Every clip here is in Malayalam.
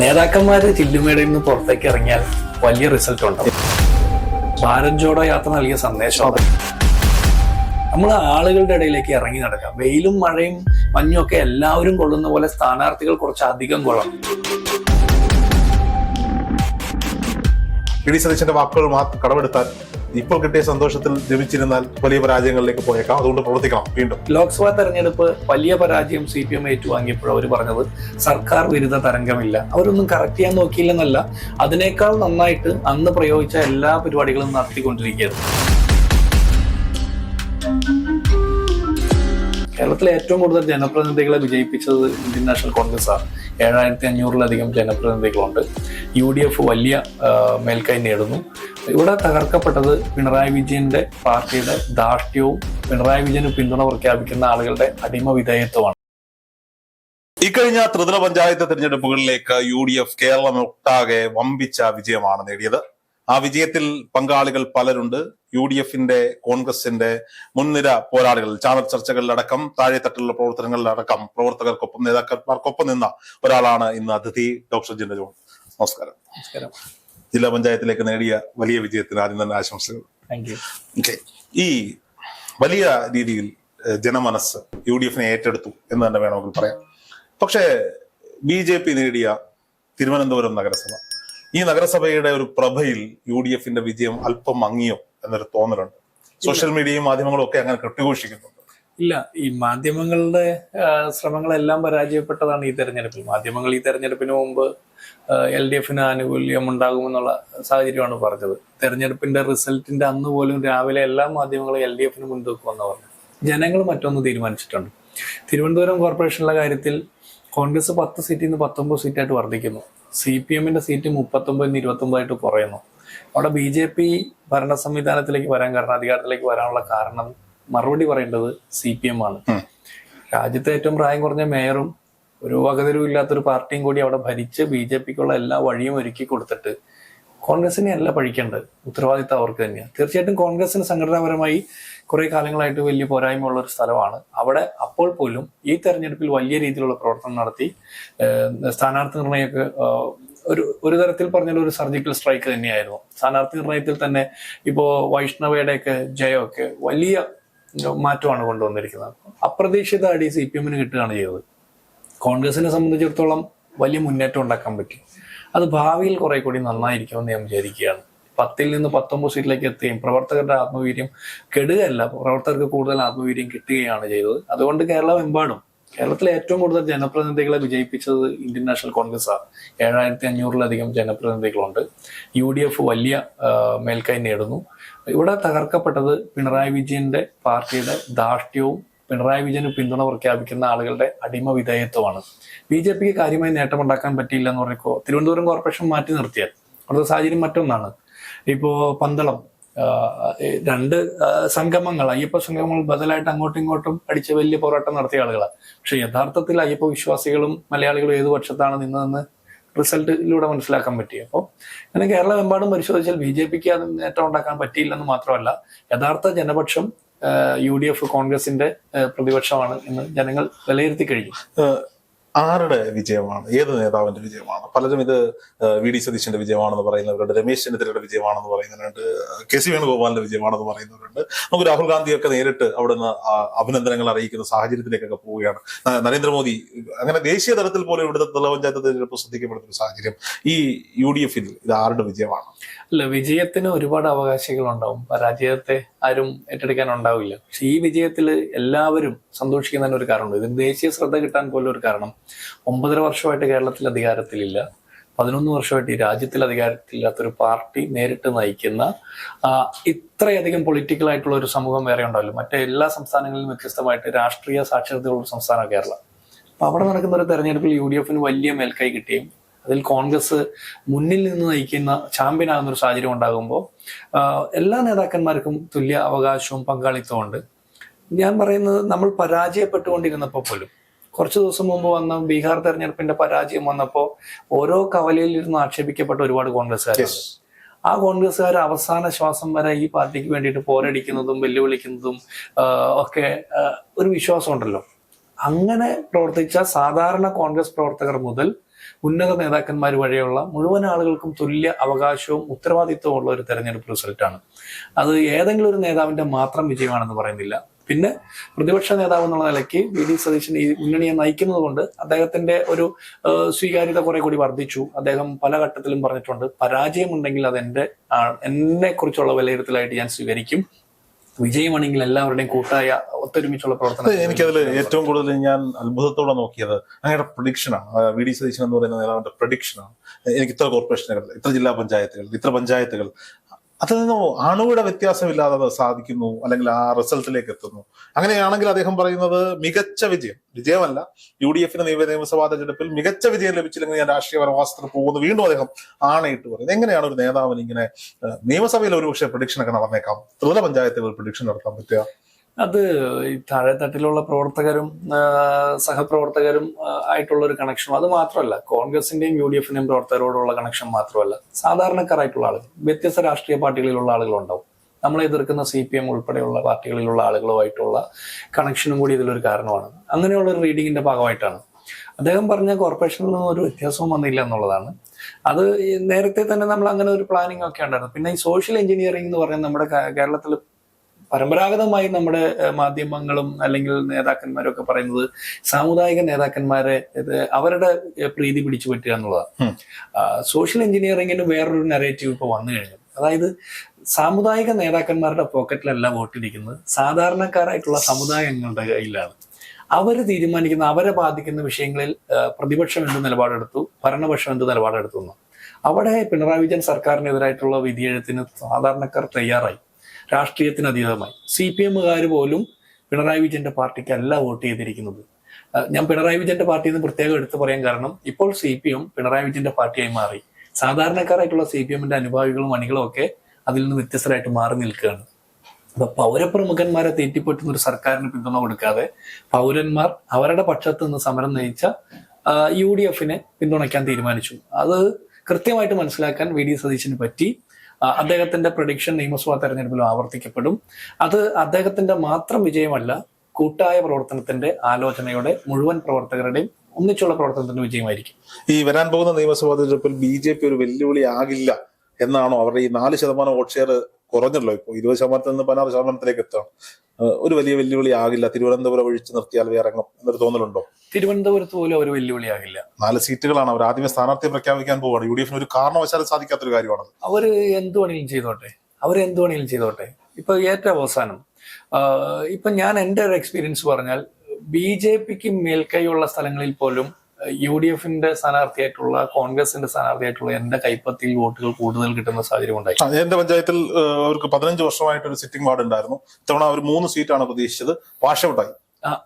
നേതാക്കന്മാര് ചില്ലുമേടയിൽ നിന്ന് പുറത്തേക്ക് ഇറങ്ങിയാൽ വലിയ റിസൾട്ട് ഉണ്ടാവും. ഭാരത് ജോഡോ യാത്ര നൽകിയ സന്ദേശമാണ് നമ്മൾ ആളുകളുടെ ഇടയിലേക്ക് ഇറങ്ങി നടക്കുക വെയിലും മഴയും മഞ്ഞും ഒക്കെ എല്ലാവരും കൊള്ളുന്ന പോലെ സ്ഥാനാർത്ഥികൾ കുറച്ച് അധികം കൊള്ളണം. ഇടി സതീശന്റെ വാക്കുകൾ കടമെടുത്താൽ ഇപ്പോൾ കിട്ടിയ സന്തോഷത്തിൽ ജപിച്ചിരുന്നാൽ വലിയ പരാജയങ്ങളിലേക്ക് പോയേക്കാം. അതുകൊണ്ട് പ്രവർത്തിക്കണം. വീണ്ടും. ലോക്സഭാ തെരഞ്ഞെടുപ്പ് വലിയ പരാജയം സി പി എം ഏറ്റുവാങ്ങിയപ്പോൾ അവർ പറഞ്ഞത്. സർക്കാർ വിരുദ്ധ തരംഗമില്ല. അവരൊന്നും കറക്റ്റ് ചെയ്യാൻ നോക്കിയില്ലെന്നല്ല. അതിനേക്കാൾ നന്നായിട്ട് അന്ന് പ്രയോഗിച്ച എല്ലാ പരിപാടികളും നടത്തിക്കൊണ്ടിരിക്കുകയായിരുന്നു കേരളത്തിലെ ഏറ്റവും കൂടുതൽ ജനപ്രതിനിധികളെ വിജയിപ്പിച്ചത് ഇന്ത്യൻ നാഷണൽ കോൺഗ്രസ് ആണ് ഏഴായിരത്തി അഞ്ഞൂറിലധികം ജനപ്രതിനിധികളുണ്ട്. യു ഡി എഫ് വലിയ മേൽക്കൈ നേടുന്നു. ഇവിടെ തകർക്കപ്പെട്ടത് പിണറായി വിജയന്റെ പാർട്ടിയുടെ ധാർഷ്ട്യവും പിണറായി വിജയന് പിന്തുണ പ്രഖ്യാപിക്കുന്ന ആളുകളുടെ അടിമ വിധേയത്വമാണ്. ഇക്കഴിഞ്ഞ ത്രിതല പഞ്ചായത്ത് തെരഞ്ഞെടുപ്പുകളിലേക്ക് യു ഡി എഫ് കേരളം ഒട്ടാകെ വമ്പിച്ച വിജയമാണ് നേടിയത്. ആ വിജയത്തിൽ പങ്കാളികൾ പലരുണ്ട്. യു ഡി എഫിന്റെ കോൺഗ്രസിന്റെ മുൻനിര പോരാളികൾ ചാനൽ ചർച്ചകളിലടക്കം താഴെത്തട്ടിലുള്ള പ്രവർത്തനങ്ങളിലടക്കം പ്രവർത്തകർക്കൊപ്പം നേതാക്കന്മാർക്കൊപ്പം നിന്ന ഒരാളാണ് ഇന്ന് അതിഥി ഡോക്ടർ ജിൻഡ ജോൺ. നമസ്കാരം. നമസ്കാരം. ജില്ലാ പഞ്ചായത്തിലേക്ക് നേടിയ വലിയ വിജയത്തിന് ആദ്യം തന്നെ ആശംസകൾ. ഈ വലിയ രീതിയിൽ ജനമനസ് യു ഡി എഫിനെ ഏറ്റെടുത്തു എന്ന് തന്നെ വേണമെങ്കിൽ പറയാം. പക്ഷേ ബി ജെ പി നേടിയ തിരുവനന്തപുരം നഗരസഭ ഈ നഗരസഭയുടെ ഒരു പ്രഭയിൽ യു ഡി എഫിന്റെ വിജയം അല്പം മങ്ങിയോ എന്നൊരു തോന്നലുണ്ട്. സോഷ്യൽ മീഡിയയും മാധ്യമങ്ങളും ഒക്കെ അങ്ങനെ കെട്ടുഘോഷിക്കുന്നുണ്ട്. ഇല്ല. ഈ മാധ്യമങ്ങളുടെ ശ്രമങ്ങളെല്ലാം പരാജയപ്പെട്ടതാണ് ഈ തെരഞ്ഞെടുപ്പിൽ. മാധ്യമങ്ങൾ ഈ തെരഞ്ഞെടുപ്പിന് മുമ്പ് എൽ ഡി എഫിന് ആനുകൂല്യം ഉണ്ടാകുമെന്നുള്ള സാഹചര്യമാണ് പറഞ്ഞത്. തെരഞ്ഞെടുപ്പിന്റെ റിസൾട്ടിന്റെ അന്ന് പോലും രാവിലെ എല്ലാ മാധ്യമങ്ങളും എൽ ഡി എഫിന് മുൻതൂക്കുമെന്ന് പറഞ്ഞു ജനങ്ങൾ മറ്റൊന്ന് തീരുമാനിച്ചിട്ടുണ്ട്. തിരുവനന്തപുരം കോർപ്പറേഷനിലെ കാര്യത്തിൽ കോൺഗ്രസ് പത്ത് സീറ്റിൽ നിന്ന് പത്തൊമ്പത് സീറ്റായിട്ട് വർദ്ധിക്കുന്നു. സി പി എമ്മിന്റെ സീറ്റ് മുപ്പത്തൊമ്പതിന് ഇരുപത്തൊമ്പതായിട്ട് കുറയുന്നു. അവിടെ ബി ജെ പി ഭരണ സംവിധാനത്തിലേക്ക് വരാൻ കാരണം അധികാരത്തിലേക്ക് വരാനുള്ള കാരണം മറുപടി പറയേണ്ടത് സി പി എം ആണ്. രാജ്യത്തെ ഏറ്റവും പ്രായം കുറഞ്ഞ മേയറും ഒരു വകതിരും ഇല്ലാത്തൊരു പാർട്ടിയും കൂടി അവിടെ ഭരിച്ച് ബി ജെ പിക്കുള്ള എല്ലാ വഴിയും ഒരുക്കി കൊടുത്തിട്ട് കോൺഗ്രസിനെ അല്ല പഴിക്കേണ്ടത് ഉത്തരവാദിത്തം അവർക്ക് തന്നെയാണ്. തീർച്ചയായിട്ടും കോൺഗ്രസിന് സംഘടനാപരമായി കുറെ കാലങ്ങളായിട്ട് വലിയ പോരായ്മയുള്ള ഒരു സ്ഥലമാണ്. അവിടെ അപ്പോൾ പോലും ഈ തെരഞ്ഞെടുപ്പിൽ വലിയ രീതിയിലുള്ള പ്രവർത്തനം നടത്തി സ്ഥാനാർത്ഥി നിർണയമൊക്കെ ഒരു ഒരു തരത്തിൽ പറഞ്ഞാൽ ഒരു സർജിക്കൽ സ്ട്രൈക്ക് തന്നെയായിരുന്നു. സ്ഥാനാർത്ഥി നിർണയത്തിൽ തന്നെ ഇപ്പോ വൈഷ്ണവയുടെയൊക്കെ ജയമൊക്കെ വലിയ മാറ്റമാണ് കൊണ്ടുവന്നിരിക്കുന്നത്. അപ്രതീക്ഷിത അടി സി പി എമ്മിന് കിട്ടുകയാണ് ചെയ്തത്. കോൺഗ്രസിനെ സംബന്ധിച്ചിടത്തോളം വലിയ മുന്നേറ്റം ഉണ്ടാക്കാൻ പറ്റി. അത് ഭാവിയിൽ കുറെ കൂടി നന്നായിരിക്കുമെന്ന് ഞാൻ വിചാരിക്കുകയാണ്. പത്തിൽ നിന്ന് പത്തൊമ്പത് സീറ്റിലേക്ക് എത്തുകയും പ്രവർത്തകരുടെ ആത്മവീര്യം കെടുകയല്ല പ്രവർത്തകർക്ക് കൂടുതൽ ആത്മവീര്യം കിട്ടുകയാണ് ചെയ്തത്. അതുകൊണ്ട് കേരളമെമ്പാടും കേരളത്തിലെ ഏറ്റവും കൂടുതൽ ജനപ്രതിനിധികളെ വിജയിപ്പിച്ചത് ഇന്ത്യൻ നാഷണൽ കോൺഗ്രസ് ആണ് ഏഴായിരത്തി അഞ്ഞൂറിലധികം ജനപ്രതിനിധികളുണ്ട്. യു ഡി എഫ് വലിയ മേൽക്കൈ നേടുന്നു. ഇവിടെ തകർക്കപ്പെട്ടത് പിണറായി വിജയന്റെ പാർട്ടിയുടെ ധാർഷ്ട്യവും പിണറായി വിജയന് പിന്തുണ പ്രഖ്യാപിക്കുന്ന ആളുകളുടെ അടിമ വിധേയത്വമാണ്. ബി ജെ പിക്ക് കാര്യമായി നേട്ടമുണ്ടാക്കാൻ പറ്റിയില്ല എന്ന് പറയുമ്പോൾ തിരുവനന്തപുരം കോർപ്പറേഷൻ മാറ്റി നിർത്തിയാൽ. അവിടുത്തെ സാഹചര്യം മറ്റൊന്നാണ്. ഇപ്പോ പന്തളം രണ്ട് സംഗമങ്ങൾ അയ്യപ്പ സംഗമങ്ങൾ ബദലായിട്ട് അങ്ങോട്ടും ഇങ്ങോട്ടും അടിച്ച് വലിയ പോരാട്ടം നടത്തിയ ആളുകളാണ് പക്ഷെ യഥാർത്ഥത്തിൽ അയ്യപ്പ വിശ്വാസികളും മലയാളികളും ഏത് പക്ഷത്താണ് നിന്നതെന്ന് റിസൾട്ടിലൂടെ മനസ്സിലാക്കാൻ പറ്റി. അപ്പോൾ അങ്ങനെ കേരളമെമ്പാടും പരിശോധിച്ചാൽ ബി ജെ പിക്ക് അത് നേട്ടം ഉണ്ടാക്കാൻ പറ്റിയില്ലെന്ന് മാത്രമല്ല യഥാർത്ഥ ജനപക്ഷം യു ഡി എഫ് കോൺഗ്രസിന്റെ പ്രതിപക്ഷമാണ് എന്ന് ജനങ്ങൾ വിലയിരുത്തി കഴിഞ്ഞു. ആരുടെ വിജയമാണ്? ഏത് നേതാവിന്റെ വിജയമാണ്? പലരും ഇത് വി ഡി സതീശന്റെ വിജയമാണെന്ന് പറയുന്നവരുണ്ട് രമേശ് ചെന്നിത്തലയുടെ വിജയമാണെന്ന് പറയുന്നവരുണ്ട് കെ സി വേണുഗോപാലിന്റെ വിജയമാണെന്ന് പറയുന്നവരുണ്ട്. നമുക്ക് രാഹുൽ ഗാന്ധിയൊക്കെ നേരിട്ട് അവിടുന്ന് നിന്ന് അഭിനന്ദനങ്ങൾ അറിയിക്കുന്ന സാഹചര്യത്തിലേക്കൊക്കെ പോവുകയാണ്. നരേന്ദ്രമോദി അങ്ങനെ ദേശീയ തലത്തിൽ പോലും ഇവിടുത്തെ തല പഞ്ചായത്ത് തിരഞ്ഞെടുപ്പ് ശ്രദ്ധിക്കപ്പെടുന്ന ഒരു സാഹചര്യം ഈ യു ഡി എഫിൽ ഇത് ആരുടെ വിജയമാണ്? അല്ല വിജയത്തിന് ഒരുപാട് അവകാശികളുണ്ടാവും. പരാജയത്തെ ആരും ഏറ്റെടുക്കാൻ ഉണ്ടാവില്ല പക്ഷെ ഈ വിജയത്തിൽ എല്ലാവരും സന്തോഷിക്കുന്നതിന് ഒരു കാരണമുണ്ട്. ഇതിന് ദേശീയ ശ്രദ്ധ കിട്ടാൻ പോലും ഒരു കാരണം ഒമ്പതര വർഷമായിട്ട് കേരളത്തിൽ അധികാരത്തിലില്ല. പതിനൊന്ന് വർഷമായിട്ട് ഈ രാജ്യത്തിൽ അധികാരത്തിലില്ലാത്തൊരു പാർട്ടി നേരിട്ട് നയിക്കുന്ന ഇത്രയധികം പൊളിറ്റിക്കൽ ആയിട്ടുള്ള ഒരു സമൂഹം വേറെ ഉണ്ടാവില്ല. മറ്റേ എല്ലാ സംസ്ഥാനങ്ങളിലും വ്യത്യസ്തമായിട്ട് രാഷ്ട്രീയ സാക്ഷരതയുള്ള സംസ്ഥാനമാണ് കേരളം. അപ്പൊ അവിടെ നടക്കുന്ന ഒരു തെരഞ്ഞെടുപ്പിൽ യു ഡി എഫിന് വലിയ മേൽക്കൈ കിട്ടുകയും അതിൽ കോൺഗ്രസ് മുന്നിൽ നിന്ന് നയിക്കുന്ന ചാമ്പ്യൻ ആകുന്ന ഒരു സാഹചര്യം ഉണ്ടാകുമ്പോൾ എല്ലാ നേതാക്കന്മാർക്കും തുല്യ അവകാശവും പങ്കാളിത്തവും ഉണ്ട്. ഞാൻ പറയുന്നത് നമ്മൾ പരാജയപ്പെട്ടുകൊണ്ടിരുന്നപ്പോൾ പോലും കുറച്ച് ദിവസം മുമ്പ് വന്ന ബീഹാർ തെരഞ്ഞെടുപ്പിന്റെ പരാജയം വന്നപ്പോൾ ഓരോ കവലയിൽ ഇരുന്ന് ആക്ഷേപിക്കപ്പെട്ട ഒരുപാട് കോൺഗ്രസ്സുകാരുണ്ട്. ആ കോൺഗ്രസ്സുകാർ അവസാന ശ്വാസം വരെ ഈ പാർട്ടിക്ക് വേണ്ടിയിട്ട് പോരടിക്കുന്നതും വെല്ലുവിളിക്കുന്നതും ഒക്കെ ഒരു വിശ്വാസം ഉണ്ടല്ലോ അങ്ങനെ പ്രവർത്തിച്ച സാധാരണ കോൺഗ്രസ് പ്രവർത്തകർ മുതൽ ഉന്നത നേതാക്കന്മാർ വഴിയുള്ള മുഴുവൻ ആളുകൾക്കും തുല്യ അവകാശവും ഉത്തരവാദിത്വവും ഉള്ള ഒരു തെരഞ്ഞെടുപ്പ് റിസൾട്ടാണ് അത് ഏതെങ്കിലും ഒരു നേതാവിന്റെ മാത്രം വിജയമാണെന്ന് പറയുന്നില്ല. പിന്നെ പ്രതിപക്ഷ നേതാവ് എന്നുള്ള നിലയ്ക്ക് വി. ഡി. സതീശൻ ഈ മുന്നണിയെ നയിക്കുന്നത് കൊണ്ട് അദ്ദേഹത്തിന്റെ ഒരു സ്വീകാര്യത കുറെ കൂടി വർദ്ധിച്ചു. അദ്ദേഹം പല ഘട്ടത്തിലും പറഞ്ഞിട്ടുണ്ട് പരാജയമുണ്ടെങ്കിൽ അത് എന്റെ എന്നെ കുറിച്ചുള്ള വിലയിരുത്തലായിട്ട് ഞാൻ സ്വീകരിക്കും. വിജയമാണെങ്കിൽ എല്ലാവരുടെയും കൂട്ടായ ഒത്തൊരുമിച്ചുള്ള പ്രവർത്തനം. എനിക്കതിൽ ഏറ്റവും കൂടുതൽ ഞാൻ അത്ഭുതത്തോടെ നോക്കിയത് അങ്ങയുടെ പ്രൊഡിക്ഷനാണ് വി ഡി സതീശൻ എന്ന് പറയുന്ന നേതാവിന്റെ പ്രൊഡിക്ഷനാണ് എനിക്ക് ഇത്ര കോർപ്പറേഷനുകൾ ഇത്ര ജില്ലാ പഞ്ചായത്തുകൾ ഇത്ര പഞ്ചായത്തുകൾ അതിൽ നിന്ന് അണുവിടെ വ്യത്യാസമില്ലാതെ അത് സാധിക്കുന്നു അല്ലെങ്കിൽ ആ റിസൾട്ടിലേക്ക് എത്തുന്നു. അങ്ങനെയാണെങ്കിൽ അദ്ദേഹം പറയുന്നത് മികച്ച വിജയം. വിജയമല്ല. യു ഡി എഫിന് നിയമസഭാ തെരഞ്ഞെടുപ്പിൽ മികച്ച വിജയം ലഭിച്ചില്ലെങ്കിൽ ഞാൻ രാഷ്ട്രീയ വനവാസത്തിൽ പോകുന്നു വീണ്ടും അദ്ദേഹം ആണയിട്ട് പറയുന്നത് എങ്ങനെയാണ് ഒരു നേതാവിന് ഇങ്ങനെ നിയമസഭയിൽ ഒരുപക്ഷെ പ്രഡിക്ഷൻ ഒക്കെ നടന്നേക്കാം? ത്രിതല പഞ്ചായത്തുകൾ പ്രഡിക്ഷൻ നടത്താൻ പറ്റുക? അത് ഈ താഴെത്തട്ടിലുള്ള പ്രവർത്തകരും സഹപ്രവർത്തകരും ആയിട്ടുള്ള ഒരു കണക്ഷനും അത് മാത്രമല്ല കോൺഗ്രസിന്റെയും യു ഡി എഫിന്റെയും പ്രവർത്തകരോടുള്ള കണക്ഷൻ മാത്രമല്ല. സാധാരണക്കാരായിട്ടുള്ള ആളുകൾ വ്യത്യസ്ത രാഷ്ട്രീയ പാർട്ടികളിലുള്ള ആളുകളുണ്ടാവും. നമ്മളെ എതിർക്കുന്ന സി പി എം ഉൾപ്പെടെയുള്ള പാർട്ടികളിലുള്ള ആളുകളുമായിട്ടുള്ള കണക്ഷനും കൂടി ഇതിലൊരു കാരണമാണ്. അങ്ങനെയുള്ള ഒരു റീഡിങ്ങിന്റെ ഭാഗമായിട്ടാണ്. അദ്ദേഹം പറഞ്ഞ കോർപ്പറേഷനിൽ ഒരു വ്യത്യാസവും വന്നില്ല എന്നുള്ളതാണ്. അത് നേരത്തെ തന്നെ നമ്മൾ അങ്ങനെ ഒരു പ്ലാനിങ് ഒക്കെ ഉണ്ടായിരുന്നു. പിന്നെ ഈ സോഷ്യൽ എഞ്ചിനീയറിംഗ് എന്ന് പറയുന്നത് നമ്മുടെ കേരളത്തിൽ പരമ്പരാഗതമായി നമ്മുടെ മാധ്യമങ്ങളും അല്ലെങ്കിൽ നേതാക്കന്മാരും ഒക്കെ പറയുന്നത് സാമുദായിക നേതാക്കന്മാരെ അവരുടെ പ്രീതി പിടിച്ചു പറ്റുക എന്നുള്ളതാണ്. സോഷ്യൽ എഞ്ചിനീയറിംഗിന് വേറൊരു നെറേറ്റീവ് ഇപ്പൊ വന്നു കഴിഞ്ഞു. അതായത് സാമുദായിക നേതാക്കന്മാരുടെ പോക്കറ്റിലല്ല വോട്ടിരിക്കുന്നത്. സാധാരണക്കാരായിട്ടുള്ള സമുദായങ്ങളുടെ കയ്യിലാണ്. അവർ തീരുമാനിക്കുന്ന അവരെ ബാധിക്കുന്ന വിഷയങ്ങളിൽ പ്രതിപക്ഷം എന്ത് നിലപാടെടുത്തു ഭരണപക്ഷം എന്ത് നിലപാടെടുത്തു എന്ന്. അവിടെ പിണറായി വിജയൻ സർക്കാരിനെതിരായിട്ടുള്ള വിധിയെഴുത്തിന് സാധാരണക്കാർ തയ്യാറായി. രാഷ്ട്രീയത്തിന് അതീതമായി സി പി എമ്മുകാർ പോലും പിണറായി വിജയന്റെ പാർട്ടിക്കല്ല വോട്ട് ചെയ്തിരിക്കുന്നത്. ഞാൻ പിണറായി വിജയന്റെ പാർട്ടി എന്ന് പ്രത്യേകം എടുത്തു പറയാൻ കാരണം ഇപ്പോൾ സി പി എം പിണറായി വിജയന്റെ പാർട്ടിയായി മാറി. സാധാരണക്കാരായിട്ടുള്ള സി പി എമ്മിന്റെ അനുഭാവികളും അണികളും ഒക്കെ അതിൽ നിന്ന് വ്യത്യസ്തരായിട്ട് മാറി നിൽക്കുകയാണ്. അപ്പൊ പൗരപ്രമുഖന്മാരെ തെറ്റിപ്പറ്റുന്ന ഒരു സർക്കാരിന് പിന്തുണ കൊടുക്കാതെ പൗരന്മാർ അവരുടെ പക്ഷത്ത് നിന്ന് സമരം നയിച്ച യു ഡി എഫിനെ പിന്തുണയ്ക്കാൻ തീരുമാനിച്ചു. അത് കൃത്യമായിട്ട് മനസ്സിലാക്കാൻ വി ഡി സതീശന് പറ്റി. അദ്ദേഹത്തിന്റെ പ്രഡിക്ഷൻ നിയമസഭാ തെരഞ്ഞെടുപ്പിലും ആവർത്തിക്കപ്പെടും. അത് അദ്ദേഹത്തിന്റെ മാത്രം വിജയമല്ല കൂട്ടായ പ്രവർത്തനത്തിന്റെ ആലോചനയുടെ മുഴുവൻ പ്രവർത്തകരുടെയും ഒന്നിച്ചുള്ള പ്രവർത്തനത്തിന്റെ വിജയമായിരിക്കും. ഈ വരാൻ പോകുന്ന നിയമസഭാ തെരഞ്ഞെടുപ്പിൽ ബി ജെ പി ഒരു വെല്ലുവിളി ആകില്ല എന്നാണോ അവരുടെ ഈ നാല് ശതമാനം വോട്ട് ഷെയർ കുറഞ്ഞല്ലോ ഇപ്പോൾ ഇരുപത് ശതമാനത്തിൽ നിന്ന് പതിനാറ് ശതമാനത്തിലേക്ക് എത്തണം ഒരു വലിയ വെല്ലുവിളി ആകില്ല. തിരുവനന്തപുരം ഒഴിച്ചു നിർത്തിയാൽ വേറെ എന്നൊരു തോന്നലുണ്ടോ? തിരുവനന്തപുരത്ത് പോലും ഒരു വെല്ലുവിളി ആകില്ല. നാല് സീറ്റുകളാണ് അവർ. ആദ്യമേ സ്ഥാനാർത്ഥിയെ പ്രഖ്യാപിക്കാൻ പോവാണ് യു ഡി എഫിന് ഒരു കാരണവശാലും സാധിക്കാത്തൊരു കാര്യമാണ് അവർ എന്ത് വേണമെങ്കിലും ചെയ്തോട്ടെ. അവർ എന്ത് വേണമെങ്കിലും ചെയ്തോട്ടെ. ഇപ്പൊ ഏറ്റവും അവസാനം. ഇപ്പൊ ഞാൻ എന്റെ ഒരു എക്സ്പീരിയൻസ് പറഞ്ഞാൽ ബി ജെ പിക്ക് മേൽക്കൈയുള്ള സ്ഥലങ്ങളിൽ പോലും യു ഡി എഫിന്റെ സ്ഥാനാർത്ഥിയായിട്ടുള്ള കോൺഗ്രസിന്റെ സ്ഥാനാർത്ഥിയായിട്ടുള്ള എന്റെ കൈപ്പത്തിയിൽ വോട്ടുകൾ കൂടുതൽ കിട്ടുന്ന സാഹചര്യം ഉണ്ടായി. എന്റെ പഞ്ചായത്തിൽ അവർക്ക് പതിനഞ്ച് വർഷമായിട്ട് ഒരു സിറ്റിംഗ് വാർഡ് ഉണ്ടായിരുന്നു. ഇത്തവണ അവർ മൂന്ന് സീറ്റാണ് പ്രതീക്ഷിച്ചത്. വാഷൌട്ടായി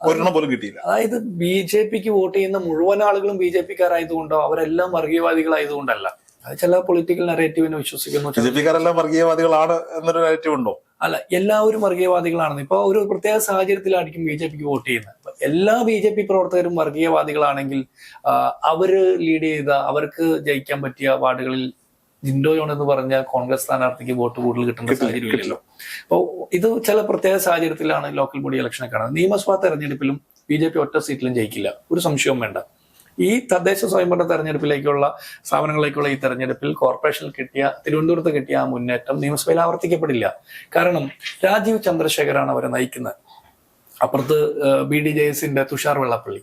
ഒരെണ്ണം പോലും കിട്ടിയില്ല. അതായത് ബി ജെ പിക്ക് വോട്ട് ചെയ്യുന്ന മുഴുവൻ ആളുകളും ബി ജെ പിക്കാരായതുകൊണ്ടോ അവരെല്ലാം വർഗീയവാദികളായതുകൊണ്ടല്ല. അത് ചില പൊളിറ്റിക്കൽ നറേറ്റീവിനെ വിശ്വസിക്കുന്നു. ബി ജെ പിക്കാരെല്ലാം വർഗീയവാദികളാണ് എന്നൊരു നെറേറ്റീവ് ഉണ്ടോ? അല്ല എല്ലാവരും വർഗീയവാദികളാണെന്ന്. ഇപ്പൊ ഒരു പ്രത്യേക സാഹചര്യത്തിലായിരിക്കും ബി ജെ പിക്ക് വോട്ട് ചെയ്യുന്നത്. എല്ലാ ബി ജെ പി പ്രവർത്തകരും വർഗീയവാദികളാണെങ്കിൽ അവർ ലീഡ് ചെയ്ത അവർക്ക് ജയിക്കാൻ പറ്റിയ വാർഡുകളിൽ ജിൻഡോ ജോൺ എന്ന് പറഞ്ഞ കോൺഗ്രസ് സ്ഥാനാർത്ഥിക്ക് വോട്ട് കൂടുതൽ കിട്ടുന്ന സാഹചര്യമില്ലല്ലോ അപ്പോൾ ഇത് ചില പ്രത്യേക സാഹചര്യത്തിലാണ് ലോക്കൽ ബോഡി ഇലക്ഷനെ കാണുന്നത് നിയമസഭാ തെരഞ്ഞെടുപ്പിലും ബി ജെ പി ഒറ്റ സീറ്റിലും ജയിക്കില്ല. ഒരു സംശയവും വേണ്ട. ഈ തദ്ദേശ സ്വയംഭരണ തെരഞ്ഞെടുപ്പിലേക്കുള്ള സ്ഥാപനങ്ങളിലേക്കുള്ള ഈ തെരഞ്ഞെടുപ്പിൽ കോർപ്പറേഷനിൽ കിട്ടിയ തിരുവനന്തപുരത്ത് കിട്ടിയ ആ മുന്നേറ്റം നിയമസഭയിൽ ആവർത്തിക്കപ്പെടില്ല. കാരണം രാജീവ് ചന്ദ്രശേഖരാണ് അവരെ നയിക്കുന്നത്. അപ്പുറത്ത് ബി ഡി ജെ എസിന്റെ തുഷാർ വെള്ളപ്പള്ളി.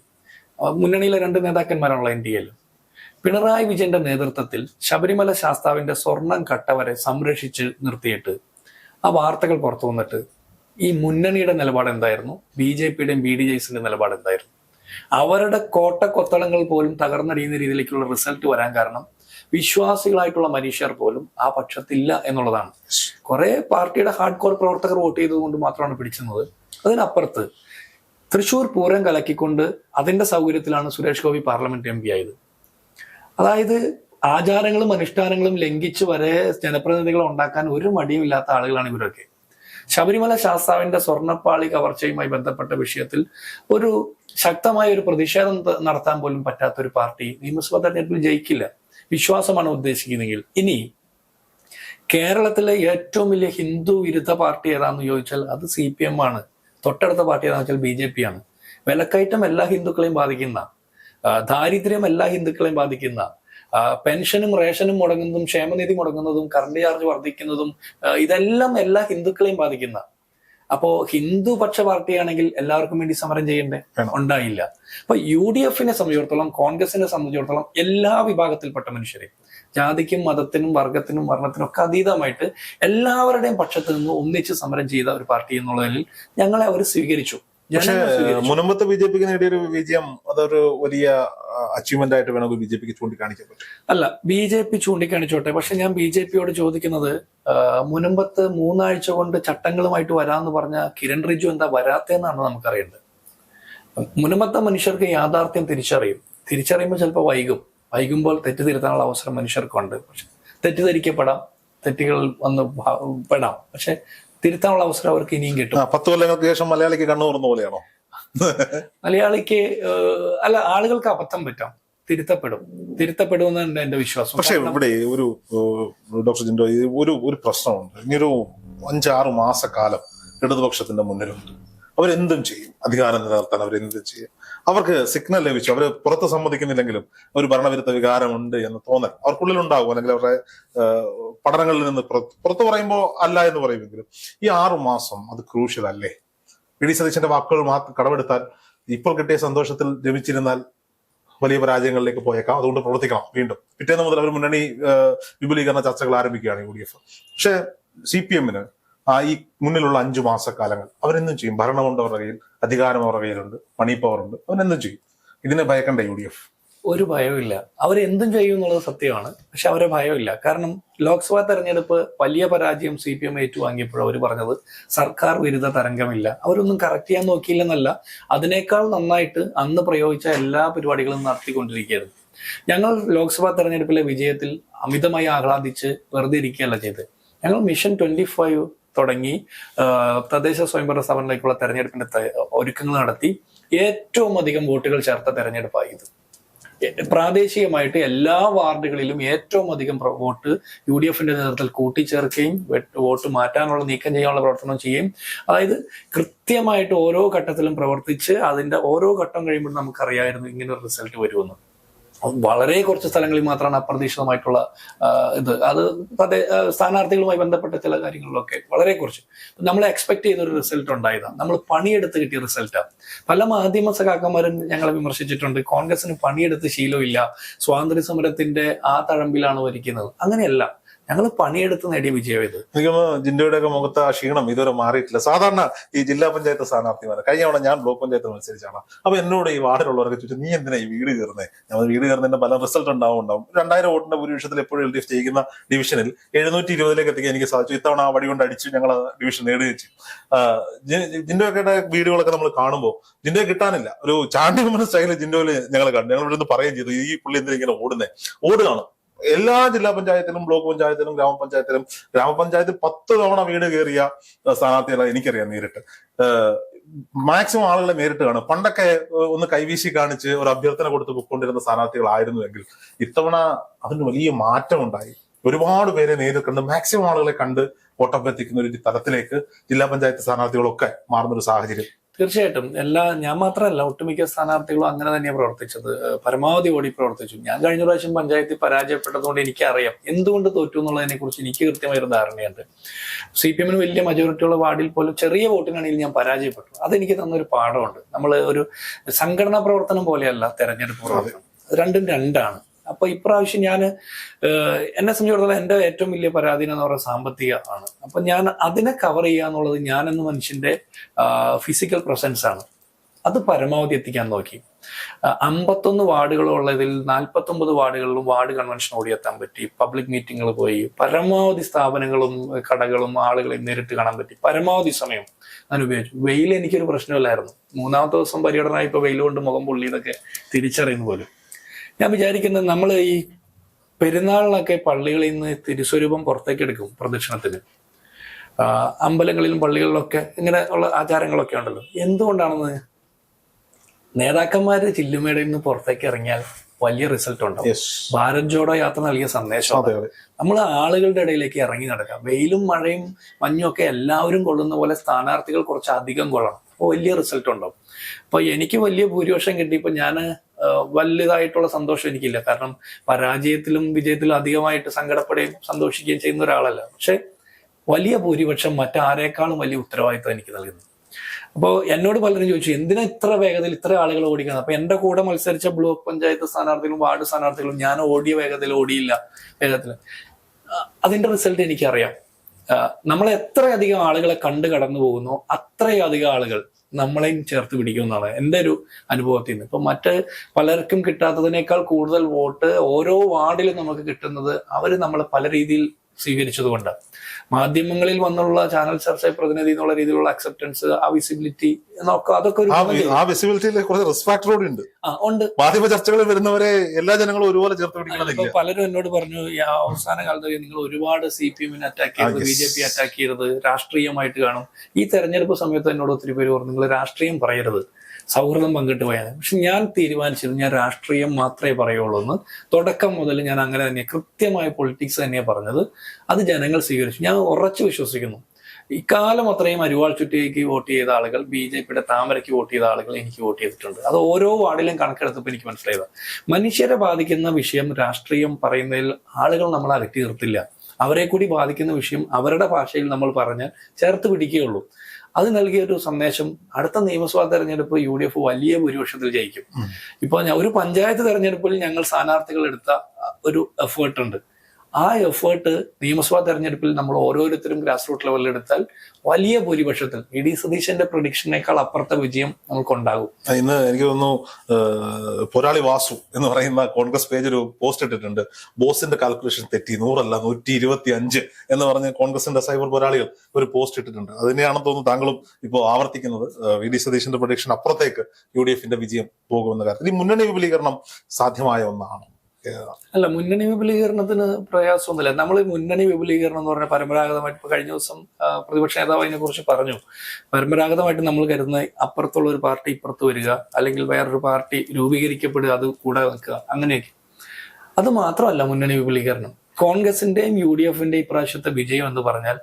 മുന്നണിയിലെ രണ്ട് നേതാക്കന്മാരാണുള്ള എൻ ഡി എയിൽ പിണറായി വിജയന്റെ നേതൃത്വത്തിൽ ശബരിമല ശാസ്താവിന്റെ സ്വർണം കട്ടവരെ സംരക്ഷിച്ച് നിർത്തിയിട്ട് ആ വാർത്തകൾ പുറത്തു വന്നിട്ട് ഈ മുന്നണിയുടെ നിലപാട് എന്തായിരുന്നു? ബി ജെ പിയുടെയും ബി ഡി ജെ എസിന്റെ നിലപാട് എന്തായിരുന്നു? അവരുടെ കോട്ട കൊത്തളങ്ങൾ പോലും തകർന്നടിയുന്ന രീതിയിലേക്കുള്ള റിസൾട്ട് വരാൻ കാരണം വിശ്വാസികളായിട്ടുള്ള മനുഷ്യർ പോലും ആ പക്ഷത്തില്ല എന്നുള്ളതാണ്. കുറെ പാർട്ടിയുടെ ഹാർഡ് കോർ പ്രവർത്തകർ വോട്ട് ചെയ്തതുകൊണ്ട് മാത്രമാണ് പിടിച്ചത് അതിനപ്പുറത്ത് തൃശൂർ പൂരം കലക്കിക്കൊണ്ട് അതിന്റെ സൗകര്യത്തിലാണ് Suresh Gopi parliament M P ആയത്. അതായത് ആചാരങ്ങളും അനുഷ്ഠാനങ്ങളും ലംഘിച്ച് വരെ ജനപ്രതിനിധികളെ ഉണ്ടാക്കാൻ ഒരു മടിയും ഇല്ലാത്ത ആളുകളാണ് ഇവരൊക്കെ. ശബരിമല ശാസ്താവിന്റെ സ്വർണപ്പാളി കവർച്ചയുമായി ബന്ധപ്പെട്ട വിഷയത്തിൽ ഒരു ശക്തമായ ഒരു പ്രതിഷേധം നടത്താൻ പോലും പറ്റാത്ത ഒരു പാർട്ടി നിയമസഭാ തെരഞ്ഞെടുപ്പിൽ ജയിക്കില്ല. വിശ്വാസമാണ് ഉദ്ദേശിക്കുന്നതെങ്കിൽ. ഇനി കേരളത്തിലെ ഏറ്റവും വലിയ ഹിന്ദു വിരുദ്ധ പാർട്ടി ഏതാണെന്ന് ചോദിച്ചാൽ അത് സി പി എം ആണ്. തൊട്ടടുത്ത പാർട്ടി ഏതാണെന്ന് വെച്ചാൽ ബി ജെ പി ആണ്. വിലക്കയറ്റം എല്ലാ ഹിന്ദുക്കളെയും ബാധിക്കുന്ന ദാരിദ്ര്യം എല്ലാ ഹിന്ദുക്കളെയും ബാധിക്കുന്ന പെൻഷനും റേഷനും മുടങ്ങുന്നതും ക്ഷേമനിധി മുടങ്ങുന്നതും കറണ്ട് ചാർജ് വർദ്ധിക്കുന്നതും ഇതെല്ലാം എല്ലാ ഹിന്ദുക്കളെയും ബാധിക്കുന്ന. അപ്പോ ഹിന്ദുപക്ഷ പാർട്ടിയാണെങ്കിൽ എല്ലാവർക്കും വേണ്ടി സമരം ചെയ്യേണ്ടേ? ഉണ്ടായില്ല. അപ്പൊ യു ഡി എഫിനെ സംബന്ധിച്ചിടത്തോളം കോൺഗ്രസിനെ സംബന്ധിച്ചിടത്തോളം എല്ലാ വിഭാഗത്തിൽപ്പെട്ട മനുഷ്യരെയും ജാതിക്കും മതത്തിനും വർഗത്തിനും വർണത്തിനും ഒക്കെ അതീതമായിട്ട് എല്ലാവരുടെയും പക്ഷത്ത് നിന്ന് ഒന്നിച്ച് സമരം ചെയ്ത ഒരു പാർട്ടി എന്നുള്ളതിൽ ഞങ്ങളെ അവർ സ്വീകരിച്ചു. പക്ഷേ ബിജെപിക്ക് സ്വീകരിച്ചു. മുനമ്പത്ത് ബി ജെ പിക്ക് നേടിയൊരു വിജയം അതൊരു വലിയ അച്ചീവ്മെന്റ് ആയിട്ട് വേണമെങ്കിൽ ബി ജെ പിക്ക് ചൂണ്ടിക്കാണിക്കാൻ പറ്റും അല്ല ബി ജെ പി ചൂണ്ടിക്കാണിച്ചോട്ടെ. പക്ഷെ ഞാൻ ബി ജെ പിയോട് ചോദിക്കുന്നത് മുനമ്പത്ത് മൂന്നാഴ്ച കൊണ്ട് ചട്ടങ്ങളുമായിട്ട് വരാമെന്ന് പറഞ്ഞ കിരൺ റിജു എന്താ വരാത്തെന്നാണ് നമുക്കറിയേണ്ടത്. മുനമ്പത്തെ മനുഷ്യർക്ക് യാഥാർത്ഥ്യം തിരിച്ചറിയും. തിരിച്ചറിയുമ്പോൾ ചിലപ്പോൾ വൈകും. വൈകുമ്പോൾ തെറ്റ് തിരുത്താനുള്ള അവസരം മനുഷ്യർക്കുണ്ട്. പക്ഷെ തെറ്റിദ്ധരിക്കപ്പെടാം. തെറ്റുകൾ വന്ന് പെടാം. പക്ഷെ തിരുത്താനുള്ള അവസരം അവർക്ക് ഇനിയും കിട്ടും. പത്ത് കൊല്ലങ്ങൾക്ക് ശേഷം മലയാളിക്ക് കണ്ണു തുറന്ന പോലെയാണോ? മലയാളിക്ക് അല്ല ആളുകൾക്ക് അബദ്ധം പറ്റാം. തിരുത്തപ്പെടും. തിരുത്തപ്പെടുമെന്നാണ് എന്റെ വിശ്വാസം. പക്ഷേ ഇവിടെ ഒരു ഡോക്ടർ ജിൻഡോ ഒരു ഒരു പ്രശ്നമുണ്ട്. ഇനിയൊരു അഞ്ചാറ് മാസക്കാലം ഇടതുപക്ഷത്തിന്റെ മുന്നിലുണ്ട്. അവരെന്തും ചെയ്യും? അധികാരം നിലനിർത്താൻ അവരെന്തും ചെയ്യും? അവർക്ക് സിഗ്നൽ ലഭിച്ചു. അവർ പുറത്ത് സമ്മതിക്കുന്നില്ലെങ്കിലും ഒരു ഭരണവിരുദ്ധ വികാരമുണ്ട് എന്ന് തോന്നൽ. അവർക്കുള്ളിൽ ഉണ്ടാകും അല്ലെങ്കിൽ അവരുടെ പഠനങ്ങളിൽ നിന്ന് പുറത്ത് പറയുമ്പോൾ അല്ല എന്ന് പറയുമെങ്കിലും ഈ ആറു മാസം അത് ക്രൂഷ്യൽ അല്ലേ? പി. ഡി. സതീശന്റെ വാക്കുകൾ മാത്രം കടമെടുത്താൽ ഇപ്പോൾ കിട്ടിയ സന്തോഷത്തിൽ രമിച്ചിരുന്നാൽ വലിയ പരാജയങ്ങളിലേക്ക് പോയേക്കാം. അതുകൊണ്ട് പ്രവർത്തിക്കണം വീണ്ടും. പിറ്റേന്ന് മുതൽ അവർ മുന്നണി വിപുലീകരണ ചർച്ചകൾ ആരംഭിക്കുകയാണ് യു ഡി എഫ്. പക്ഷേ സി പി എമ്മിന് ആ ഈ മുന്നിലുള്ള അഞ്ചു മാസക്കാലങ്ങൾ അവരെന്നും ചെയ്യും? ഭരണമുണ്ട് അവരുടെ കയ്യിൽ. അധികാരം അവരുടെ കയ്യിലുണ്ട് മണി പവർ ഉണ്ട്. അവരെന്തും ചെയ്യും. ഇതിനെ ഭയക്കണ്ട യു ഡി എഫ്. ഒരു ഭയമില്ല അവരെന്തും ചെയ്യും എന്നുള്ളത് സത്യമാണ്. പക്ഷെ അവരെ ഭയമില്ല കാരണം ലോക്സഭാ തെരഞ്ഞെടുപ്പ് വലിയ പരാജയം സി പി എം ഏറ്റുവാങ്ങിയപ്പോൾ അവർ പറഞ്ഞത്. സർക്കാർ വിരുദ്ധ തരംഗമില്ല. അവരൊന്നും കറക്റ്റ് ചെയ്യാൻ നോക്കിയില്ലെന്നല്ല. അതിനേക്കാൾ നന്നായിട്ട് അന്ന് പ്രയോഗിച്ച എല്ലാ പരിപാടികളും നടത്തിക്കൊണ്ടിരിക്കുകയായിരുന്നു. ഞങ്ങൾ ലോക്സഭാ തെരഞ്ഞെടുപ്പിലെ വിജയത്തിൽ അമിതമായി ആഹ്ലാദിച്ച് വെറുതെ ഇരിക്കുകയല്ല ചെയ്ത് ഞങ്ങൾ മിഷൻ ട്വന്റി ഫൈവ് തുടങ്ങി തദ്ദേശ സ്വയംഭരണ സ്ഥാപനങ്ങളിലേക്കുള്ള തെരഞ്ഞെടുപ്പിന്റെ ഒരുക്കങ്ങൾ നടത്തി ഏറ്റവും അധികം വോട്ടുകൾ ചേർത്ത തെരഞ്ഞെടുപ്പായി ഇത്. പ്രാദേശികമായിട്ട് എല്ലാ വാർഡുകളിലും ഏറ്റവും അധികം വോട്ട് യു ഡി എഫിന്റെ നേതൃത്വത്തിൽ കൂട്ടിച്ചേർക്കുകയും വോട്ട് മാറ്റാനുള്ള നീക്കം ചെയ്യാനുള്ള പ്രവർത്തനം ചെയ്യുകയും അതായത് കൃത്യമായിട്ട് ഓരോ ഘട്ടത്തിലും പ്രവർത്തിച്ച് അതിന്റെ ഓരോ ഘട്ടം കഴിയുമ്പോൾ നമുക്കറിയായിരുന്നു ഇങ്ങനെ റിസൾട്ട് വരുമെന്ന്. വളരെ കുറച്ച് സ്ഥലങ്ങളിൽ മാത്രമാണ് അപ്രതീക്ഷിതമായിട്ടുള്ള ഇത്. അത് സ്ഥാനാർത്ഥികളുമായി ബന്ധപ്പെട്ട ചില കാര്യങ്ങളിലൊക്കെ വളരെ കുറച്ച്. നമ്മൾ എക്സ്പെക്ട് ചെയ്തൊരു റിസൾട്ട് ഉണ്ടായതാണ്. നമ്മൾ പണിയെടുത്ത് കിട്ടിയ റിസൾട്ടാണ് പല മാധ്യമ സഖാക്കന്മാരും ഞങ്ങളെ വിമർശിച്ചിട്ടുണ്ട്. കോൺഗ്രസിന് പണിയെടുത്ത് ശീലമില്ല. സ്വാതന്ത്ര്യ സമരത്തിന്റെ ആ തഴമ്പിലാണ് വരിക്കുന്നത് അങ്ങനെയല്ല. ഞങ്ങൾ പണിയെടുത്ത് നേടിയ വിജയം ഇത് ജിൻഡോയുടെ ഒക്കെ മുഖത്ത് ആ ക്ഷീണം ഇതുവരെ മാറിയിട്ടില്ല. സാധാരണ ഈ ജില്ലാ പഞ്ചായത്ത് സ്ഥാനാർത്ഥിമാരെ കഴിഞ്ഞ തവണ ഞാൻ ബ്ലോക്ക് പഞ്ചായത്ത് മത്സരിച്ചാണ്. അപ്പൊ എന്നോട് ഈ വാർഡിലുള്ളവരൊക്കെ ചോദിച്ചു നീ എന്തിനാ ഈ വീട് കയറുന്നത് ഞാൻ വീട് കയറുന്നതിന്റെ പല റിസൾട്ട് ഉണ്ടാവും ഉണ്ടാവും രണ്ടായിരം വോട്ടിന്റെ ഭൂരിപക്ഷത്തിൽ എപ്പോഴും എൽ ഡി എഫ് ജയിക്കുന്ന ഡിവിഷനിൽ എഴുന്നൂറ്റി ഇരുപതിലേക്ക് എത്തിക്കാൻ എനിക്ക് സാധിച്ചു. ഇത്തവണ ആ വടി കൊണ്ട് അടിച്ച് ഞങ്ങൾ ഡിവിഷൻ നേടുകയും ചെയ്തു. വീടുകളൊക്കെ നമ്മൾ കാണുമ്പോൾ ജിൻഡോ കിട്ടാനില്ല. ഒരു ചാണ്ടികുമ്മന സ്റ്റൈലിൽ ജിൻഡോയിൽ ഞങ്ങൾ കണ്ടു. ഞങ്ങൾ ഇവിടെ നിന്ന് പറയുകയും ചെയ്തു ഈ പുള്ളി എന്തിനാ ഇങ്ങനെ ഓടുന്നേ? ഓടുകയാണ്. എല്ലാ ജില്ലാ പഞ്ചായത്തിലും ബ്ലോക്ക് പഞ്ചായത്തിലും ഗ്രാമപഞ്ചായത്തിലും ഗ്രാമപഞ്ചായത്തിൽ പത്ത് തവണ വീട് കയറിയ സ്ഥാനാർത്ഥികളെ എനിക്കറിയാം നേരിട്ട്. മാക്സിമം ആളുകളെ നേരിട്ട് കാണും. പണ്ടൊക്കെ ഒന്ന് കൈവീശി കാണിച്ച് ഒരു അഭ്യർത്ഥന കൊടുത്ത് പൊക്കൊണ്ടിരുന്ന സ്ഥാനാർത്ഥികളായിരുന്നുവെങ്കിൽ ഇത്തവണ അതിന് വലിയ മാറ്റം ഉണ്ടായി ഒരുപാട് പേരെ നേരിൽ കണ്ട് മാക്സിമം ആളുകളെ കണ്ട് വോട്ടഭ്യർത്ഥിക്കുന്ന ഒരു തലത്തിലേക്ക് ജില്ലാ പഞ്ചായത്ത് സ്ഥാനാർത്ഥികളൊക്കെ മാറുന്ന ഒരു സാഹചര്യം തീർച്ചയായിട്ടും. എല്ലാ ഞാൻ മാത്രമല്ല ഒട്ടുമിക്ക സ്ഥാനാർത്ഥികളും അങ്ങനെ തന്നെയാണ് പ്രവർത്തിച്ചത്. പരമാവധി ഓടി പ്രവർത്തിച്ചു. ഞാൻ കഴിഞ്ഞ പ്രാവശ്യം പഞ്ചായത്തിൽ പരാജയപ്പെട്ടതുകൊണ്ട് എനിക്കറിയാം. എന്തുകൊണ്ട് തോറ്റു എന്നുള്ളതിനെ കുറിച്ച് എനിക്ക് കൃത്യമായ ഒരു ധാരണയുണ്ട്. സി പി എമ്മിന് വലിയ മജോറിറ്റിയുള്ള വാർഡിൽ പോലും ചെറിയ വോട്ടിനാണെങ്കിൽ ഞാൻ പരാജയപ്പെട്ടു. അതെനിക്ക് തന്നൊരു പാഠമുണ്ട്. നമ്മൾ ഒരു സംഘടനാ പ്രവർത്തനം പോലെയല്ല തെരഞ്ഞെടുപ്പ് പ്രവർത്തനം. രണ്ടും രണ്ടാണ്. അപ്പൊ ഇപ്രാവശ്യം ഞാൻ എന്നെ സംബന്ധിച്ചിടത്തോളം എന്റെ ഏറ്റവും വലിയ പരാതി എന്ന് പറയുന്നത് സാമ്പത്തിക ആണ്. അപ്പൊ ഞാൻ അതിനെ കവർ ചെയ്യുക എന്നുള്ളത് ഞാൻ എന്ന മനുഷ്യന്റെ ഫിസിക്കൽ പ്രസൻസ് ആണ്. അത് പരമാവധി എത്തിക്കാൻ നോക്കി. അമ്പത്തൊന്ന് വാർഡുകളുള്ളതിൽ നാൽപ്പത്തൊമ്പത് വാർഡുകളിലും വാർഡ് കൺവെൻഷൻ ഓടിയെത്താൻ പറ്റി പബ്ലിക് മീറ്റിങ്ങുകൾ പോയി പരമാവധി സ്ഥാപനങ്ങളും കടകളും ആളുകളെയും നേരിട്ട് കാണാൻ പറ്റി പരമാവധി സമയം ഞാൻ ഉപയോഗിച്ചു. വെയിൽ എനിക്കൊരു പ്രശ്നമില്ലായിരുന്നു. മൂന്നാമത്തെ ദിവസം പര്യടനമായി ഇപ്പൊ വെയിൽ കൊണ്ട് മുഖം പുള്ളി എന്നൊക്കെ തിരിച്ചറിയുന്ന പോലും. ഞാൻ വിചാരിക്കുന്നത് നമ്മൾ ഈ പെരുന്നാളിനൊക്കെ പള്ളികളിൽ നിന്ന് തിരുസ്വരൂപം പുറത്തേക്ക് എടുക്കും പ്രദക്ഷിണത്തിന്. അമ്പലങ്ങളിലും പള്ളികളിലൊക്കെ ഇങ്ങനെ ഉള്ള ആചാരങ്ങളൊക്കെ ഉണ്ടല്ലോ. എന്തുകൊണ്ടാണെന്ന്? നേതാക്കന്മാര് ചില്ലുമേടയിൽ നിന്ന് പുറത്തേക്ക് ഇറങ്ങിയാൽ വലിയ റിസൾട്ട് ഉണ്ടാവും. ഭാരത് ജോഡോ യാത്ര നൽകിയ സന്ദേശം നമ്മൾ ആളുകളുടെ ഇടയിലേക്ക് ഇറങ്ങി നടക്കാം. വെയിലും മഴയും മഞ്ഞും ഒക്കെ എല്ലാവരും കൊള്ളുന്ന പോലെ സ്ഥാനാർത്ഥികൾ കുറച്ച് അധികം കൊള്ളണം. അപ്പോൾ വലിയ റിസൾട്ട് ഉണ്ടാവും. അപ്പൊ എനിക്ക് വലിയ ഭൂരിപക്ഷം കിട്ടിയപ്പോൾ ഞാൻ ആ, വലുതായിട്ടുള്ള സന്തോഷം എനിക്കില്ല. കാരണം പരാജയത്തിലും വിജയത്തിലും അധികമായിട്ട് സങ്കടപ്പെടുകയും സന്തോഷിക്കുകയും ചെയ്യുന്ന ഒരാളല്ല. പക്ഷെ വലിയ ഭൂരിപക്ഷം മറ്റാരേക്കാളും വലിയ ഉത്തരവാദിത്വം എനിക്ക് നൽകുന്നു. അപ്പോൾ എന്നോട് പലരും ചോദിച്ചു എന്തിനാ ഇത്ര വേഗത്തിൽ ഇത്ര ആളുകൾ ഓടിക്കുന്നത്? അപ്പൊ എന്റെ കൂടെ മത്സരിച്ച ബ്ലോക്ക് പഞ്ചായത്ത് സ്ഥാനാർത്ഥികളും വാർഡ് സ്ഥാനാർത്ഥികളും ഞാൻ ഓടിയ വേഗത്തിൽ ഓടിയില്ല വേഗത്തിൽ. അതിന്റെ റിസൾട്ട് എനിക്കറിയാം. നമ്മൾ എത്രയധികം ആളുകളെ കണ്ടു കടന്നു പോകുന്നു അത്രയധികം ആളുകൾ നമ്മളെയും ചേർത്ത് പിടിക്കും എന്നാണ് എന്റെ ഒരു അനുഭവത്തിൽ നിന്ന്. ഇപ്പൊ മറ്റ് പലർക്കും കിട്ടാത്തതിനേക്കാൾ കൂടുതൽ വോട്ട് ഓരോ വാർഡിലും നമുക്ക് കിട്ടുന്നത് അവർ നമ്മളെ പല രീതിയിൽ സ്വീകരിച്ചതുകൊണ്ട്. മാധ്യമങ്ങളിൽ വന്നുള്ള ചാനൽ ചർച്ച പ്രതിനിധി എന്നുള്ള രീതിയിലുള്ള അക്സെപ്റ്റൻസ് ആ വിസിബിലിറ്റി എന്നൊക്കെ അതൊക്കെ ഒരു ആ. വിസിബിലിറ്റിയിൽ കുറച്ച് റിസ്ക് ഫാക്ടർ കൂടി ഉണ്ട്. ഉണ്ട്. മാധ്യമ ചർച്ചകളിൽ വരുന്നവരെ എല്ലാ ജനങ്ങളും ഒരുപോലെ ചേർത്ത് പലരും എന്നോട് പറഞ്ഞു അവസാന കാലത്ത് നിങ്ങൾ ഒരുപാട് സി പി എമ്മിനെ അറ്റാക്ക് ചെയ്തത്. ബി ജെ പി അറ്റാക്ക് ചെയ്തത് രാഷ്ട്രീയമായിട്ട് കാണും. ഈ തെരഞ്ഞെടുപ്പ് സമയത്ത് എന്നോട് ഒത്തിരി പേര് പറഞ്ഞു നിങ്ങൾ രാഷ്ട്രീയം പറയരുത്. സൗഹൃദം പങ്കിട്ട് പോയാൽ പക്ഷെ ഞാൻ തീരുമാനിച്ചത് ഞാൻ രാഷ്ട്രീയം മാത്രമേ പറയുള്ളൂ എന്ന്. തുടക്കം മുതൽ ഞാൻ അങ്ങനെ തന്നെ കൃത്യമായ പൊളിറ്റിക്സ് തന്നെയാണ് പറഞ്ഞത്. അത് ജനങ്ങൾ സ്വീകരിച്ചു. ഞാൻ ഉറച്ചു വിശ്വസിക്കുന്നു. ഇക്കാലം അത്രയും അരിവാൾ ചുറ്റിയേക്ക് വോട്ട് ചെയ്ത ആളുകൾ ബി ജെ പിയുടെ താമരയ്ക്ക് വോട്ട് ചെയ്ത ആളുകൾ എനിക്ക് വോട്ട് ചെയ്തിട്ടുണ്ട്. അത് ഓരോ വാർഡിലും കണക്കെടുത്തപ്പോൾ എനിക്ക് മനസ്സിലായത്. മനുഷ്യരെ ബാധിക്കുന്ന വിഷയം രാഷ്ട്രീയം പറയുന്നതിൽ ആളുകൾ നമ്മൾ അകറ്റി നിർത്തില്ല. അവരെ കൂടി ബാധിക്കുന്ന വിഷയം അവരുടെ ഭാഷയിൽ നമ്മൾ പറഞ്ഞ് ചേർത്ത് പിടിക്കുകയുള്ളൂ. അത് നൽകിയ ഒരു സന്ദേശം അടുത്ത നിയമസഭാ തെരഞ്ഞെടുപ്പ് യു ഡി എഫ് വലിയ ഭൂരിപക്ഷത്തിൽ ജയിക്കും. ഇപ്പൊ ഒരു പഞ്ചായത്ത് തെരഞ്ഞെടുപ്പിൽ ഞങ്ങൾ സ്ഥാനാർത്ഥികൾ എടുത്ത ഒരു എഫേർട്ട് ഉണ്ട് ആ എഫേർട്ട് നിയമസഭാ തെരഞ്ഞെടുപ്പിൽ നമ്മൾ ഓരോരുത്തരും ഗ്രാസ് റൂട്ട് ലെവലിൽ എടുത്താൽ വലിയ ഭൂരിപക്ഷത്തിൽ ഇ ഡി സതീശന്റെ പ്രൊഡിക്ഷനേക്കാൾ അപ്പുറത്തെ വിജയം നമുക്കുണ്ടാകും ഇന്ന് എനിക്ക് തോന്നുന്നു പോരാളി വാസു എന്ന് പറയുന്ന കോൺഗ്രസ് പേജ് ഒരു പോസ്റ്റ് ഇട്ടിട്ടുണ്ട്. ബോസിന്റെ കാൽക്കുലേഷൻ തെറ്റി നൂറല്ല നൂറ്റി ഇരുപത്തി അഞ്ച് എന്ന് പറഞ്ഞ് കോൺഗ്രസിന്റെ സൈബർ പോരാളികൾ ഒരു പോസ്റ്റ് ഇട്ടിട്ടുണ്ട്. അത് തോന്നുന്നു താങ്കളും ഇപ്പോൾ ആവർത്തിക്കുന്നത്. വി ഡി സതീശന്റെ പ്രൊഡിക്ഷൻ അപ്പുറത്തേക്ക് യു ഡി എഫിന്റെ വിജയം പോകുമെന്ന കാര്യത്തിൽ. ഈ മുന്നണി വിപുലീകരണം സാധ്യമായ ഒന്നാണ്. അല്ല മുന്നണി വിപുലീകരണത്തിന് പ്രയാസമൊന്നുമില്ല. നമ്മൾ മുന്നണി വിപുലീകരണം എന്ന് പറഞ്ഞാൽ പരമ്പരാഗതമായിട്ട് ഇപ്പൊ കഴിഞ്ഞ ദിവസം പ്രതിപക്ഷ നേതാവ് അതിനെ കുറിച്ച് പറഞ്ഞു. പരമ്പരാഗതമായിട്ട് നമ്മൾ കരുതുന്ന അപ്പുറത്തുള്ള ഒരു പാർട്ടി ഇപ്പുറത്ത് വരിക അല്ലെങ്കിൽ വേറൊരു പാർട്ടി രൂപീകരിക്കപ്പെടുക അത് കൂടെ നിൽക്കുക അങ്ങനെയൊക്കെ. അത് മാത്രമല്ല മുന്നണി വിപുലീകരണം. കോൺഗ്രസിന്റെയും യു ഡി എഫിന്റെയും ഇപ്രാവശ്യത്തെ വിജയം എന്ന് പറഞ്ഞാൽ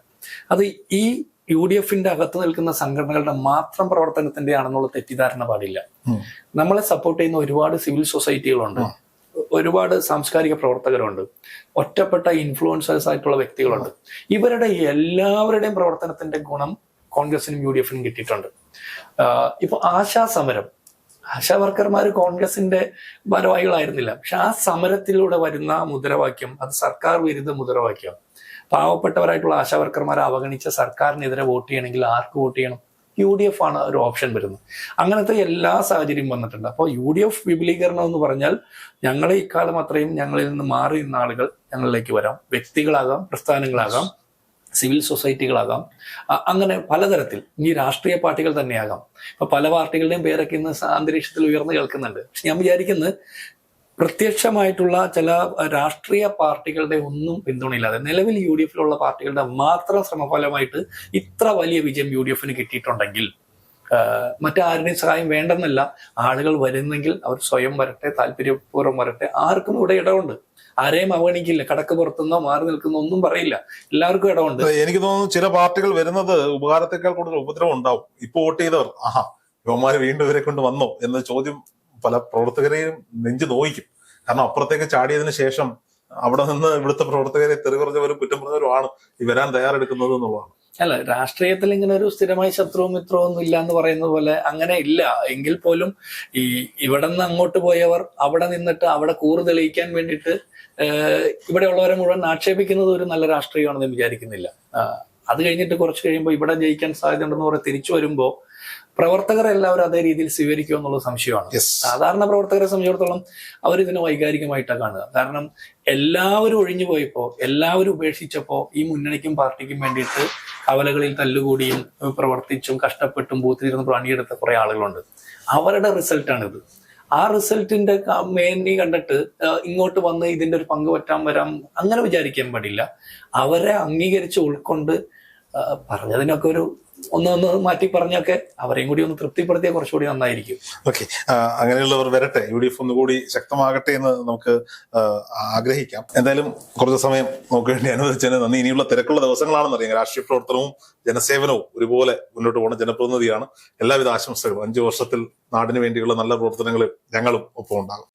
അത് ഈ യു ഡി എഫിന്റെ അകത്ത് നിൽക്കുന്ന സംഘടനകളുടെ മാത്രം പ്രവർത്തനത്തിന്റെ ആണെന്നുള്ള തെറ്റിദ്ധാരണ പാടില്ല. നമ്മളെ സപ്പോർട്ട് ചെയ്യുന്ന ഒരുപാട് സിവിൽ സൊസൈറ്റികളുണ്ട്. ഒരുപാട് സാംസ്കാരിക പ്രവർത്തകരുണ്ട്. ഒറ്റപ്പെട്ട ഇൻഫ്ലുവൻസേഴ്സ് ആയിട്ടുള്ള വ്യക്തികളുണ്ട്. ഇവരുടെ എല്ലാവരുടെയും പ്രവർത്തനത്തിന്റെ ഗുണം കോൺഗ്രസിനും യു ഡി എഫിനും കിട്ടിയിട്ടുണ്ട് ഇപ്പൊ ആശാ സമരം. ആശാ വർക്കർമാർ കോൺഗ്രസിന്റെ ഭാരവാഹികളായിരുന്നില്ല. പക്ഷെ ആ സമരത്തിലൂടെ വരുന്ന മുദ്രാവാക്യം അത് സർക്കാർ വിരുദ്ധ മുദ്രാവാക്യം. പാവപ്പെട്ടവരായിട്ടുള്ള ആശാ വർക്കർമാരെ അവഗണിച്ച സർക്കാരിനെതിരെ വോട്ട് ചെയ്യണമെങ്കിൽ ആർക്ക് വോട്ട് ചെയ്യണം? യു ഡി എഫ് ആണ് ഒരു ഓപ്ഷൻ വരുന്നത്. അങ്ങനത്തെ എല്ലാ സാഹചര്യവും വന്നിട്ടുണ്ട്. അപ്പോൾ യു ഡി എഫ് വിപുലീകരണം എന്ന് പറഞ്ഞാൽ ഞങ്ങളെ ഇക്കാലം അത്രയും ഞങ്ങളിൽ നിന്ന് മാറി നിന്ന ആളുകൾ ഞങ്ങളിലേക്ക് വരാം. വ്യക്തികളാകാം പ്രസ്ഥാനങ്ങളാകാം സിവിൽ സൊസൈറ്റികളാകാം. അങ്ങനെ പലതരത്തിൽ ഇനി രാഷ്ട്രീയ പാർട്ടികൾ തന്നെയാകാം. ഇപ്പൊ പല പാർട്ടികളുടെയും പേരൊക്കെ ഇന്ന് അന്തരീക്ഷത്തിൽ ഉയർന്നു കേൾക്കുന്നുണ്ട്. പക്ഷെ ഞാൻ വിചാരിക്കുന്നത് പ്രത്യക്ഷമായിട്ടുള്ള ചില രാഷ്ട്രീയ പാർട്ടികളുടെ ഒന്നും പിന്തുണയില്ലാതെ നിലവിൽ യു ഡി എഫിലുള്ള പാർട്ടികളുടെ മാത്രം ശ്രമഫലമായിട്ട് ഇത്ര വലിയ വിജയം യു ഡി എഫിന് കിട്ടിയിട്ടുണ്ടെങ്കിൽ മറ്റാരുടെയും സഹായം വേണ്ടെന്നല്ല. ആളുകൾ വരുന്നെങ്കിൽ അവർ സ്വയം വരട്ടെ താല്പര്യപൂർവം വരട്ടെ. ആർക്കും ഇവിടെ ഇടമുണ്ട്. ആരെയും അവഗണിക്കില്ല. കടക്ക് പുറത്തുനിന്നോ മാറി നിൽക്കുന്നോ ഒന്നും പറയില്ല. എല്ലാവർക്കും ഇടമുണ്ട്. എനിക്ക് തോന്നുന്നു ചില പാർട്ടികൾ വരുന്നത് ഉപകാരത്തെക്കാൾ കൂടുതൽ ഉപദ്രവം ഉണ്ടാവും. ഇപ്പൊ വോട്ട് ചെയ്തവർ ആഹാ യുവമാര് വീണ്ടും ഇവരെ കൊണ്ട് വന്നോ എന്ന ചോദ്യം പല പ്രവർത്തകരെയും നെഞ്ചു നോയിക്കും. കാരണം അപ്പുറത്തേക്ക് ചാടിയതിന് ശേഷം അവിടെ നിന്ന് ഇവിടുത്തെ പ്രവർത്തകരെ തെറി കുറഞ്ഞവരും കുറ്റം പറഞ്ഞവരുമാണ് ഈ വരാൻ തയ്യാറെടുക്കുന്നത് എന്നുള്ളതാണ്. അല്ല രാഷ്ട്രീയത്തിൽ ഇങ്ങനെ ഒരു സ്ഥിരമായ ശത്രുവും മിത്രവും ഒന്നും ഇല്ല എന്ന് പറയുന്നത് പോലെ അങ്ങനെ ഇല്ല. എങ്കിൽ പോലും ഈ ഇവിടെ നിന്ന് അങ്ങോട്ട് പോയവർ അവിടെ നിന്നിട്ട് അവിടെ കൂറ് തെളിയിക്കാൻ വേണ്ടിയിട്ട് ഇവിടെയുള്ളവരെ മുഴുവൻ ആക്ഷേപിക്കുന്നത് ഒരു നല്ല രാഷ്ട്രീയമാണെന്ന് വിചാരിക്കുന്നില്ല. അത് കഴിഞ്ഞിട്ട് കുറച്ച് കഴിയുമ്പോൾ ഇവിടെ ജയിക്കാൻ സാധ്യതയുണ്ടെന്ന് പറഞ്ഞ് തിരിച്ചു വരുമ്പോൾ പ്രവർത്തകർ എല്ലാവരും അതേ രീതിയിൽ സ്വീകരിക്കുക എന്നുള്ള സംശയമാണ്. സാധാരണ പ്രവർത്തകരെ സംബന്ധിച്ചിടത്തോളം അവർ ഇതിനെ വൈകാരികമായിട്ടാണ് കാണുക. കാരണം എല്ലാവരും ഒഴിഞ്ഞു പോയപ്പോ എല്ലാവരും ഉപേക്ഷിച്ചപ്പോ ഈ മുന്നണിക്കും പാർട്ടിക്കും വേണ്ടിയിട്ട് കവലകളിൽ തല്ലുകൂടിയും പ്രവർത്തിച്ചും കഷ്ടപ്പെട്ടും ബൂത്തിലിരുന്ന് പണിയെടുത്ത കുറെ ആളുകളുണ്ട്. അവരുടെ റിസൾട്ടാണിത്. ആ റിസൾട്ടിന്റെ മേന്മി കണ്ടിട്ട് ഇങ്ങോട്ട് വന്ന് ഇതിന്റെ ഒരു പങ്ക് പറ്റാൻ വരാം അങ്ങനെ വിചാരിക്കാൻ പാടില്ല. അവരെ അംഗീകരിച്ച് ഉൾക്കൊണ്ട് പറഞ്ഞതിനൊക്കെ ഒരു ഒന്ന് ഒന്ന് മാറ്റി പറഞ്ഞൊക്കെ അവരെയും കൂടി ഒന്ന് തൃപ്തിപ്പെടുത്തിയാൽ കുറച്ചുകൂടി നന്നായിരിക്കും. ഓക്കെ അങ്ങനെയുള്ളവർ വരട്ടെ. യു ഡി എഫ് ഒന്നുകൂടി ശക്തമാകട്ടെ എന്ന് നമുക്ക് ആഗ്രഹിക്കാം. എന്തായാലും കുറച്ച് സമയം നമുക്ക് വേണ്ടി അനുവദിച്ചതിന് നന്ദി. ഇനിയുള്ള തിരക്കുള്ള ദിവസങ്ങളാണെന്ന് അറിയാം. രാഷ്ട്രീയ പ്രവർത്തനവും ജനസേവനവും ഒരുപോലെ മുന്നോട്ട് പോകുന്ന ജനപ്രതിനിധിയാണ്. എല്ലാവിധ ആശംസകളും. അഞ്ചു വർഷത്തിൽ നാടിന് വേണ്ടിയുള്ള നല്ല പ്രവർത്തനങ്ങളിൽ ഞങ്ങളും ഒപ്പം ഉണ്ടാകും